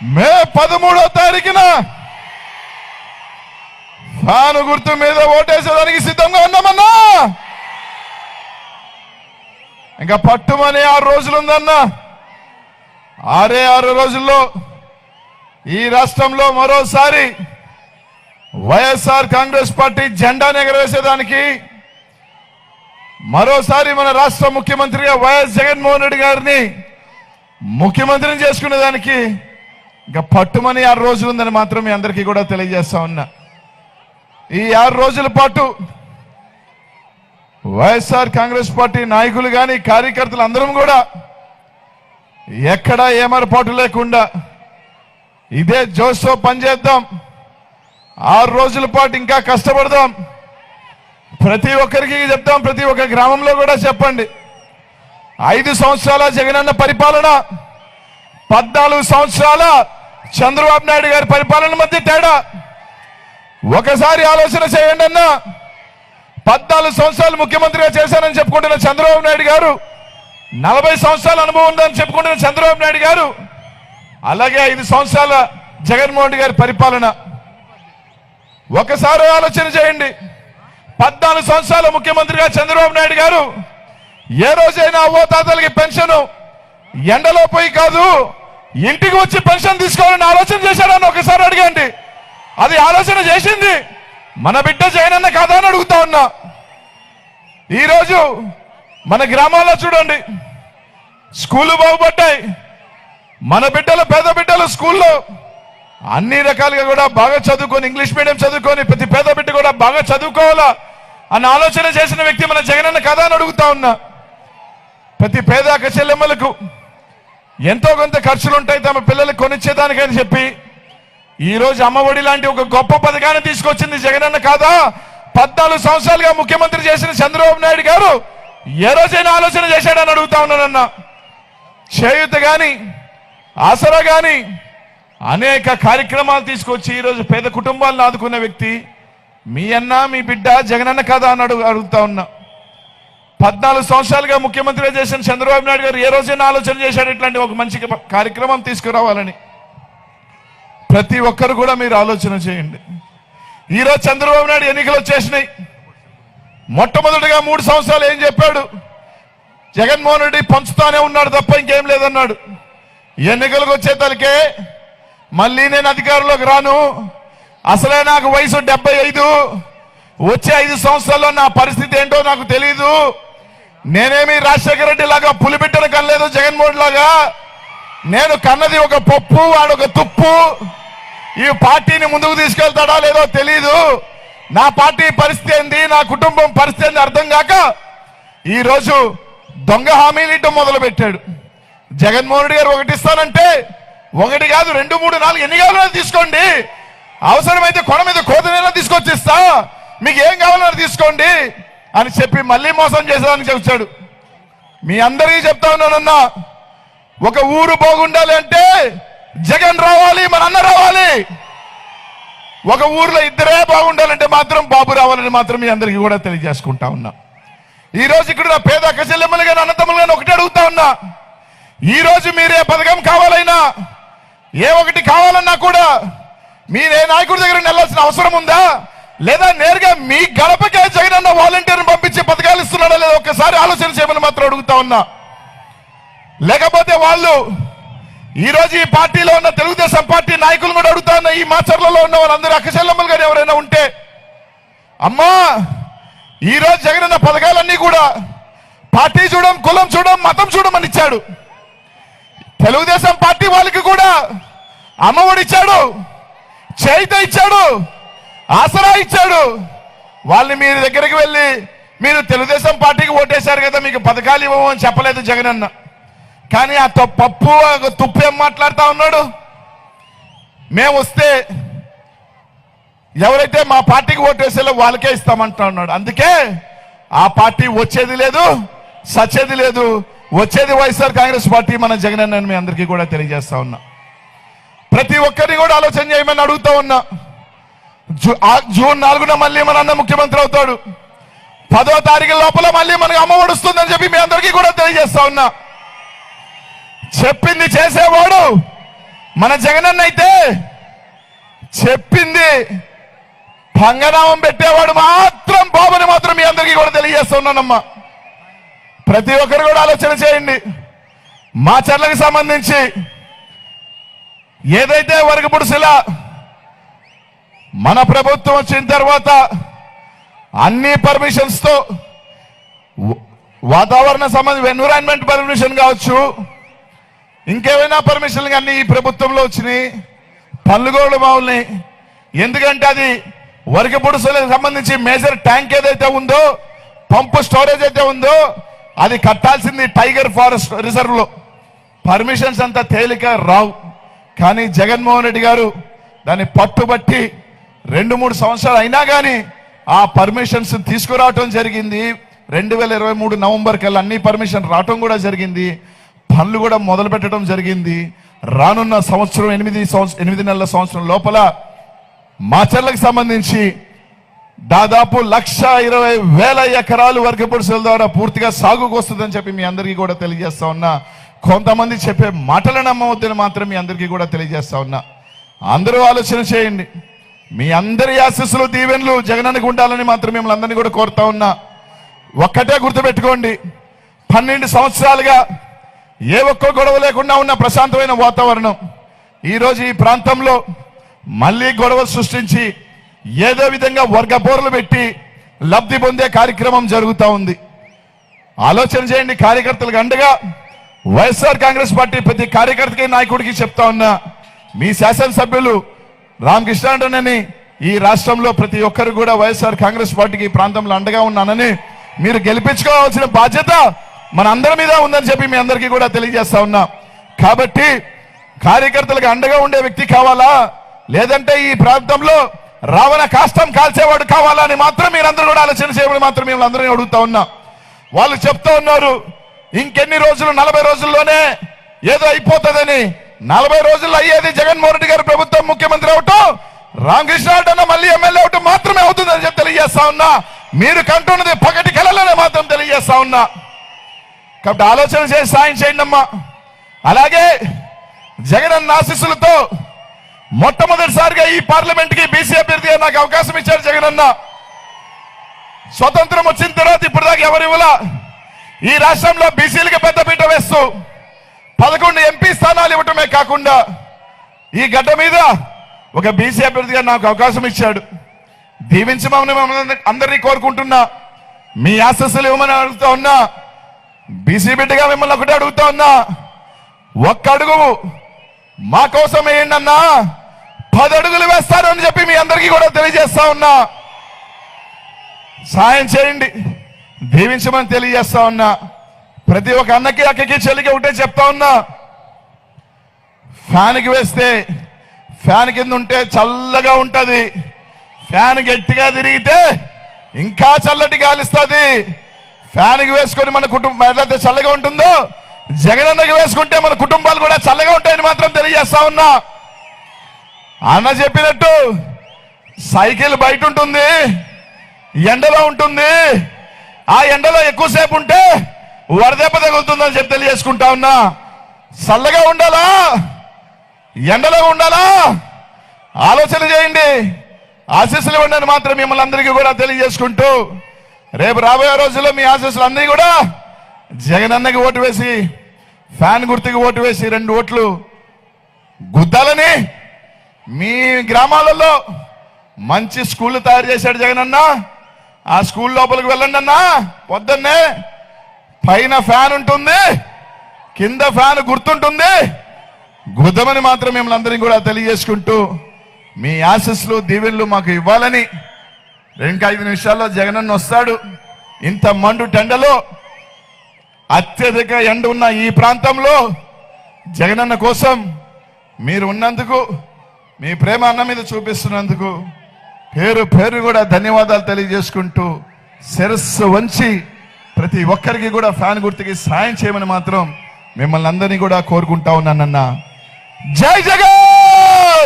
మే పదమూడో తారీఖున ఫ్యాను గుర్తు మీద ఓటేసేదానికి సిద్ధంగా ఉన్నామన్నా? ఇంకా పట్టుమని ఆరు రోజులు ఉందన్నా ఆరే ఆరు రోజుల్లో ఈ రాష్ట్రంలో మరోసారి వైఎస్ఆర్ కాంగ్రెస్ పార్టీ జెండాను ఎగరవేసేదానికి మరోసారి మన రాష్ట్ర ముఖ్యమంత్రిగా వైఎస్ జగన్మోహన్ రెడ్డి గారిని ముఖ్యమంత్రిని చేసుకునేదానికి ఇంకా పట్టుమని ఆరు రోజులు ఉందని మాత్రం మీ అందరికీ కూడా తెలియజేస్తా ఉన్నా. ఈ ఆరు రోజుల పాటు వైఎస్ఆర్ కాంగ్రెస్ పార్టీ నాయకులు కానీ కార్యకర్తలు అందరం కూడా ఎక్కడా ఏమరపాటు లేకుండా ఇదే జోష్తో పనిచేద్దాం ఆరు రోజుల పాటు ఇంకా కష్టపడదాం. ప్రతి ఒక్కరికి చెప్తాం ప్రతి ఒక్క గ్రామంలో కూడా చెప్పండి. ఐదు సంవత్సరాల జగనన్న పరిపాలన పద్నాలుగు సంవత్సరాల చంద్రబాబు నాయుడు గారి పరిపాలన మధ్య తేడా. ఒకసారి ఆలోచన చేయండి అన్నా. పద్నాలుగు సంవత్సరాలు ముఖ్యమంత్రిగా చేశానని చెప్పుకుంటున్న చంద్రబాబు నాయుడు గారు నలభై సంవత్సరాల అనుభవం ఉందని చెప్పుకుంటున్న చంద్రబాబు నాయుడు గారు అలాగే ఐదు సంవత్సరాల జగన్మోహన్ గారి పరిపాలన. ఒకసారి ఆలోచన చేయండి. పద్నాలుగు సంవత్సరాల ముఖ్యమంత్రిగా చంద్రబాబు నాయుడు గారు ఏ రోజైనా ఓ తాతలకి పెన్షన్ ఎండలో పోయి కాదు ఇంటికి వచ్చి పెన్షన్ తీసుకోవాలని ఆలోచన చేశాడని ఒకసారి అడిగండి. అది ఆలోచన చేసింది. మన బిడ్డ జగనన్న కాదా అని అడుగుతా ఉన్నా. ఈరోజు మన గ్రామాల్లో చూడండి స్కూళ్ళు బాగుపడ్డాయి. మన బిడ్డలు పేద బిడ్డలు స్కూల్లో అన్ని రకాలుగా కూడా బాగా చదువుకొని ఇంగ్లీష్ మీడియం చదువుకొని ప్రతి పేద బిడ్డ కూడా బాగా చదువుకోవాలా అని ఆలోచన చేసిన వ్యక్తి మన జగనన్న కదా అని అడుగుతా ఉన్నా. ప్రతి పేద చెల్లెమ్మలకు ఎంతో కొంత ఖర్చులు ఉంటాయి తమ పిల్లలకు కొనిచ్చేదానికని చెప్పి ఈ రోజు అమ్మఒడి లాంటి ఒక గొప్ప పథకాన్ని తీసుకొచ్చింది జగనన్న కాదా? పద్నాలుగు సంవత్సరాలుగా ముఖ్యమంత్రి చేసిన చంద్రబాబు నాయుడు గారు ఏ రోజైనా ఆలోచన చేశాడని అడుగుతా ఉన్నానన్నా చేయూత గాని ఆసరా గాని అనేక కార్యక్రమాలు తీసుకొచ్చి ఈరోజు పేద కుటుంబాలను ఆదుకున్న వ్యక్తి మీ అన్న మీ బిడ్డ జగనన్న కథ అని అడుగు అడుగుతా ఉన్నా. పద్నాలుగు సంవత్సరాలుగా ముఖ్యమంత్రిగా చేసిన చంద్రబాబు నాయుడు గారు ఏ రోజైనా ఆలోచన చేశాడు ఇట్లాంటి ఒక మంచి కార్యక్రమం తీసుకురావాలని. ప్రతి ఒక్కరు కూడా మీరు ఆలోచన చేయండి. ఈరోజు చంద్రబాబు నాయుడు ఎన్నికలు వచ్చేసినాయి. మొట్టమొదటిగా మూడు సంవత్సరాలు ఏం చెప్పాడు? జగన్మోహన్ రెడ్డి పంచుతానే ఉన్నాడు తప్ప ఇంకేం లేదన్నాడు. ఎన్నికలకు వచ్చే తలకే మళ్ళీ నేను అధికారంలోకి రాను. అసలే నాకు వయసు డెబ్బై ఐదు. వచ్చే ఐదు సంవత్సరాల్లో నా పరిస్థితి ఏంటో నాకు తెలియదు నేనేమి రాజశేఖర రెడ్డి లాగా పులిబిట్టను కనలేదు జగన్మోహన్ లాగా? నేను కన్నది ఒక పప్పు వాడొక తుప్పు. ఈ పార్టీని ముందుకు తీసుకెళ్తాడా లేదో తెలీదు. నా పార్టీ పరిస్థితి ఏంది? నా కుటుంబం పరిస్థితి ఏంది? అర్థం కాక ఈరోజు దొంగ హామీలు ఇవ్వడం మొదలు పెట్టాడు జగన్మోహన్ రెడ్డి గారు ఒకటి ఇస్తానంటే ఒకటి కాదు రెండు మూడు నాలుగు ఎన్ని కావాలో తీసుకోండి. అవసరమైతే కొన మీద కోతనైనా తీసుకొచ్చి ఇస్తా. మీకు ఏం కావాలో అది తీసుకోండి. అని చెప్పి మళ్ళీ మోసం చేసేదానికి చెప్తాడు మీ అందరికీ చెప్తా ఉన్నానన్నా ఒక ఊరు బాగుండాలి అంటే జగన్ రావాలి మన అన్న రావాలి. ఒక ఊర్లో ఇద్దరే బాగుండాలంటే మాత్రం బాబు రావాలని మాత్రం మీ అందరికీ కూడా తెలియజేసుకుంటా ఉన్నా. ఈ రోజు ఇక్కడ నా పేద అక్కచెల్లెమ్మలు కానీ అన్నతమ్ములు కానీ ఒకటి అడుగుతా ఉన్నా. ఈ రోజు మీరే పథకం కావాలైనా ఏ ఒకటి కావాలన్నా కూడా మీరే నాయకుడి దగ్గర వెళ్ళాల్సిన అవసరం ఉందా? లేదా నేరుగా మీ గడపకే జగన్ అన్న వాలంటీర్ని పంపించి పథకాలు ఇస్తున్నాడా లేదా ఒకసారి ఆలోచన చేయమని మాత్రం అడుగుతా ఉన్నా. లేకపోతే వాళ్ళు ఈ రోజు ఈ పార్టీలో ఉన్న తెలుగుదేశం పార్టీ నాయకులు కూడా అడుగుతా ఉన్నా ఈ మాచర్లలో ఉన్న వాళ్ళందరూ అక్కచెల్లమ్మలు గారు ఎవరైనా ఉంటే. అమ్మా ఈ రోజు అన్న పథకాలన్నీ కూడా పార్టీ చూడం కులం చూడం మతం చూడమని ఇచ్చాడు. తెలుగుదేశం పార్టీ వాళ్ళకి కూడా అమ్మఒడి ఇచ్చాడు చేయిత ఇచ్చాడు. ఆసరా ఇచ్చాడు. వాళ్ళని మీరు దగ్గరికి వెళ్ళి మీరు తెలుగుదేశం పార్టీకి ఓటేశారు కదా మీకు పథకాలు ఇవ్వము అని చెప్పలేదు జగనన్న కానీ ఆ పప్పు తుప్పు ఏం మాట్లాడుతూ ఉన్నాడు? మేము వస్తే ఎవరైతే మా పార్టీకి ఓటేసేలో వాళ్ళకే ఇస్తామంటా ఉన్నాడు. అందుకే ఆ పార్టీ వచ్చేది లేదు సచ్చేది లేదు. వచ్చేది వైఎస్ఆర్ కాంగ్రెస్ పార్టీ మన జగన్ అన్న మీ అందరికీ కూడా తెలియజేస్తా ఉన్నా. ప్రతి ఒక్కరిని కూడా ఆలోచన చేయమని అడుగుతా ఉన్నా. జూన్ నాలుగున మళ్ళీ మన అన్న ముఖ్యమంత్రి అవుతాడు. పదో తారీఖు లోపల మళ్ళీ మనకు అమ్మ ఒడుస్తుందని చెప్పి మీ అందరికీ కూడా తెలియజేస్తా ఉన్నా. చెప్పింది చేసేవాడు మన జగనన్న అయితే చెప్పింది పంగనామం పెట్టేవాడు మాత్రం బాబుని మాత్రం మీ అందరికీ కూడా తెలియజేస్తున్నానమ్మా ప్రతి ఒక్కరు కూడా ఆలోచన చేయండి. మా చర్లకు సంబంధించి ఏదైతే వరకు వరకపుడుసుల మన ప్రభుత్వం వచ్చిన తర్వాత అన్ని పర్మిషన్స్తో వాతావరణ సంబంధం ఎన్విరాన్మెంట్ పర్మిషన్ కావచ్చు. ఇంకేమైనా పర్మిషన్లు కానీ ఈ ప్రభుత్వంలో వచ్చినాయి. పల్లుగోడు మావుల్ని. ఎందుకంటే అది వరకు పొడుసులకు సంబంధించి మేజర్ ట్యాంక్ ఏదైతే ఉందో పంపు స్టోరేజ్ అయితే ఉందో అది కట్టాల్సింది టైగర్ ఫారెస్ట్ రిజర్వ్లో పర్మిషన్స్ అంత తేలిక రావు. కానీ జగన్మోహన్ రెడ్డి గారు దాన్ని పట్టుబట్టి రెండు మూడు సంవత్సరాలు అయినా కానీ ఆ పర్మిషన్స్ తీసుకురావటం జరిగింది. రెండు వేల ఇరవై మూడు నవంబర్ కల్లా అన్ని పర్మిషన్ రావటం కూడా జరిగింది. పనులు కూడా మొదలు పెట్టడం జరిగింది. రానున్న సంవత్సరం ఎనిమిది సంవత్సరం ఎనిమిది నెలల సంవత్సరం లోపల మాచర్లకు సంబంధించి దాదాపు లక్ష ఇరవై వేల ఎకరాలు వర్గ పురుషుల ద్వారా పూర్తిగా సాగుకు వస్తుందని చెప్పి మీ అందరికీ కూడా తెలియజేస్తా ఉన్నా. కొంతమంది చెప్పే మాటలు నమ్మవద్దని మాత్రం మీ అందరికీ కూడా తెలియజేస్తా ఉన్నా. అందరూ ఆలోచన చేయండి. మీ అందరి ఆశస్సులు దీవెన్లు జగనానికి ఉండాలని మాత్రం మిమ్మల్ని అందరినీ కూడా కోరుతా ఉన్నా. ఒక్కటే గుర్తుపెట్టుకోండి పన్నెండు సంవత్సరాలుగా ఏ ఒక్క గొడవ లేకుండా ఉన్న ప్రశాంతమైన వాతావరణం. ఈరోజు ఈ ప్రాంతంలో మళ్ళీ గొడవలు సృష్టించి ఏదో విధంగా వర్గబోరలు పెట్టి లబ్ధి పొందే కార్యక్రమం జరుగుతూ ఉంది. ఆలోచన చేయండి కార్యకర్తలకు అండగా వైఎస్ఆర్ కాంగ్రెస్ పార్టీ ప్రతి కార్యకర్తకి నాయకుడికి చెప్తా ఉన్నా. మీ శాసనసభ్యులు రామకృష్ణాండనని ఈ రాష్ట్రంలో ప్రతి ఒక్కరు కూడా వైఎస్ఆర్ కాంగ్రెస్ పార్టీకి ఈ ప్రాంతంలో అండగా ఉన్నానని మీరు గెలిపించుకోవాల్సిన బాధ్యత మన అందరి మీద ఉందని చెప్పి మీ అందరికీ కూడా తెలియజేస్తా ఉన్నా. కాబట్టి కార్యకర్తలకు అండగా ఉండే వ్యక్తి కావాలా? లేదంటే ఈ ప్రాంతంలో రావణ కాష్టం కాల్చేవాడు కావాలా అని మాత్రం మీరందరూ కూడా ఆలోచన చేయమని మాత్రం మిమ్మల్ని అందరినీ అడుగుతా ఉన్నా. వాళ్ళు చెప్తా ఉన్నారు ఇంకెన్ని రోజులు? నలభై రోజుల్లోనే ఏదో అయిపోతుందని. నలభై రోజుల్లో అయ్యేది జగన్మోహన్ రెడ్డి గారు ప్రభుత్వం ముఖ్యమంత్రి అవటం రామకృష్ణ అన్న మళ్ళీ ఎమ్మెల్యే అవటం మాత్రమే అవుతుందని చెప్పి తెలియజేస్తా ఉన్నా. మీరు కంటున్నది పగటి కలలోనే మాత్రం తెలియజేస్తా ఉన్నా. కాబట్టి ఆలోచన చేసి సాయం చేయండి అమ్మా. అలాగే జగన్ ఆశీస్సులతో మొట్టమొదటిసారిగా ఈ పార్లమెంట్కి బీసీ అభ్యర్థిగా నాకు అవకాశం ఇచ్చారు జగనన్న స్వతంత్రం వచ్చిన తర్వాత ఇప్పుడు దాకా ఎవరు ఇవ్వలా? ఈ రాష్ట్రంలో బీసీలకి పెద్దపీట వేస్తూ పదకొండు ఎంపీ స్థానాలు ఇవ్వటమే కాకుండా ఈ గడ్డ మీద ఒక బీసీ అభ్యర్థిగా నాకు అవకాశం ఇచ్చాడు. దీవించమని అందరినీ కోరుకుంటున్నా. మీ ఆశస్సులు ఇవ్వమని అడుగుతా ఉన్నా. బీసీ బిడ్డగా మిమ్మల్ని ఒకటే అడుగుతా ఉన్నా. ఒక్క అడుగు మా కోసం ఏంటన్నా పది అడుగులు వేస్తారు అని చెప్పి మీ అందరికీ కూడా తెలియజేస్తా ఉన్నా. సాయం చేయండి. దీవించమని తెలియజేస్తా ఉన్నా. ప్రతి ఒక్క అన్నకి అక్కకి చెల్లికి ఒకటే చెప్తా ఉన్నా. ఫ్యాన్కి వేస్తే ఫ్యాన్ కింద ఉంటే చల్లగా ఉంటుంది. ఫ్యాన్ గట్టిగా తిరిగితే ఇంకా చల్లటి గాలిస్తుంది ఫ్యాన్కి వేసుకొని మన కుటుంబం ఎట్లయితే చల్లగా ఉంటుందో జగనన్నకి వేసుకుంటే మన కుటుంబాలు కూడా చల్లగా ఉంటాయని మాత్రం తెలియజేస్తా ఉన్నా. అన్న చెప్పినట్టు సైకిల్ బయట ఉంటుంది ఎండలో ఉంటుంది. ఆ ఎండలో ఎక్కువసేపు ఉంటే వరదెబ్బ తగులుతుందని చెప్పి తెలియజేసుకుంటా ఉన్నా. చల్లగా ఉండాలా? ఎండలో ఉండాలా? ఆలోచన చేయండి. ఆశీస్సులు ఇవ్వండి మాత్రం మిమ్మల్ని అందరికీ కూడా తెలియజేసుకుంటూ. రేపు రాబోయే రోజుల్లో మీ ఆశీస్సులు అందరికీ కూడా జగనన్నకి ఓటు వేసి ఫ్యాన్ గుర్తుకి ఓటు వేసి రెండు ఓట్లు గుద్దాలని మీ గ్రామాలలో మంచి స్కూల్ తయారు చేశాడు జగనన్న. ఆ స్కూల్ లోపలికి వెళ్ళండి అన్నా. పొద్దున్నే పైన ఫ్యాన్ ఉంటుంది కింద ఫ్యాన్ గుర్తుంటుంది. గుద్దమని మాత్రం మిమ్మల్ని అందరినీ కూడా తెలియజేసుకుంటూ మీ ఆశస్సులు దీవెళ్ళు మాకు ఇవ్వాలని ఇంకా ఐదు నిమిషాల్లో జగనన్న వస్తాడు. ఇంత మండు టెండలో అత్యధిక ఎండ ఉన్న ఈ ప్రాంతంలో జగనన్న కోసం మీరు ఉన్నందుకు మీ ప్రేమ అన్న మీద చూపిస్తున్నందుకు పేరు పేరు కూడా ధన్యవాదాలు తెలియజేసుకుంటూ శిరస్సు వంచి ప్రతి ఒక్కరికి కూడా ఫ్యాన్ గుర్తుకి సాయం చేయమని మాత్రం మిమ్మల్ని అందరినీ కూడా కోరుకుంటా ఉన్నానన్నా. జై జగన్!